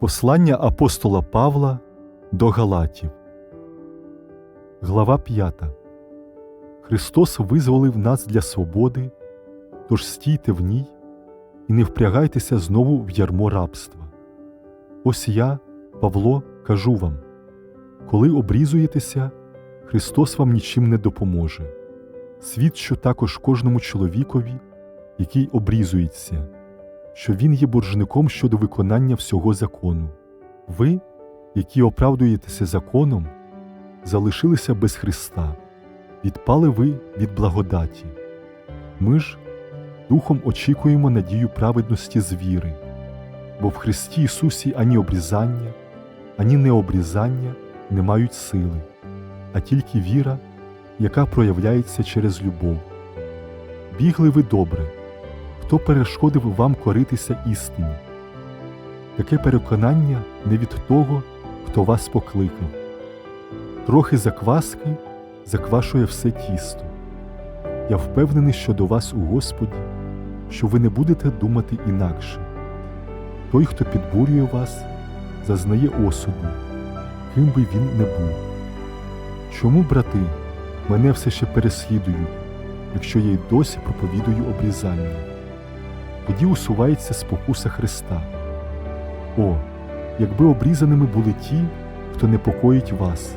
Послання апостола Павла до Галатів, Глава 5. Христос визволив нас для свободи, тож стійте в ній і не впрягайтеся знову в ярмо рабства. Ось я, Павло, кажу вам: коли обрізуєтеся, Христос вам нічим не допоможе. Свідчу також кожному чоловікові, який обрізується, що він є боржником щодо виконання всього закону. Ви, які оправдуєтеся законом, залишилися без Христа, відпали ви від благодаті. Ми ж духом очікуємо надію праведності з віри, бо в Христі Ісусі ані обрізання, ані необрізання не мають сили, а тільки віра, яка проявляється через любов. Бігли ви добре, хто перешкодив вам коритися істині. Таке переконання не від того, хто вас покликав. Трохи закваски заквашує все тісто. Я впевнений щодо вас у Господі, що ви не будете думати інакше. Той, хто підбурює вас, зазнає осуду, ким би він не був. Чому, брати, мене все ще переслідують, якщо я й досі проповідую обрізання? Тоді усувається спокуса Христа. О, якби обрізаними були ті, хто непокоїть вас.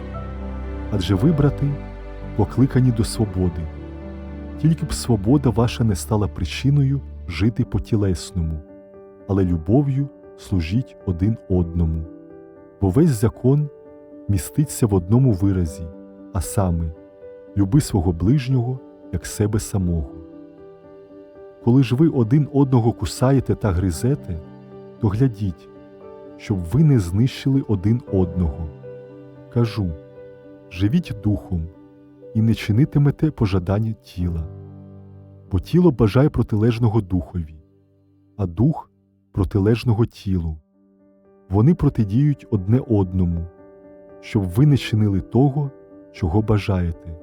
Адже ви, брати, покликані до свободи. Тільки б свобода ваша не стала причиною жити по тілесному, але любов'ю служіть один одному. Бо весь закон міститься в одному виразі, а саме люби свого ближнього як себе самого. Коли ж ви один одного кусаєте та гризете, то глядіть, щоб ви не знищили один одного. Кажу живіть духом і не чинитимете пожадання тіла, бо тіло бажає протилежного духові, а дух протилежного тілу. Вони протидіють одне одному, щоб ви не чинили того, чого бажаєте.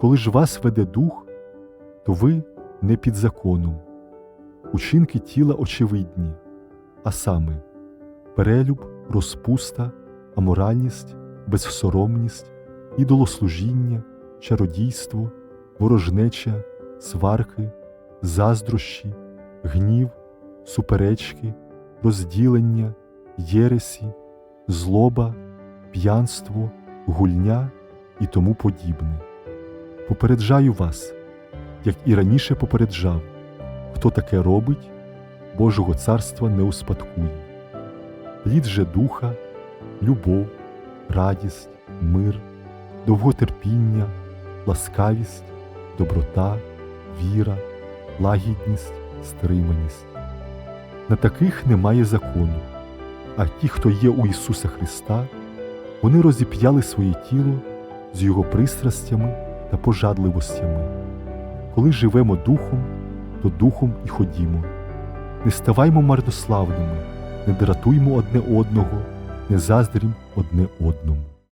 Коли ж вас веде дух, то ви не під законом. Учинки тіла очевидні, а саме перелюб, розпуста, аморальність, безсоромність, ідолослужіння, чародійство, ворожнеча, сварки, заздрощі, гнів, суперечки, розділення, єресі, злоба, п'янство, гульня і тому подібне. Попереджаю вас, як і раніше попереджав, хто таке робить, Божого царства не успадкує. Плід же духа, любов, радість, мир, довготерпіння, ласкавість, доброта, віра, лагідність, стриманість. На таких немає закону, а ті, хто є у Ісуса Христа, вони розіп'яли своє тіло з Його пристрастями та пожадливостями. Коли живемо духом, то духом і ходімо. Не ставаймо марнославними, не дратуймо одне одного, не заздрім одне одному.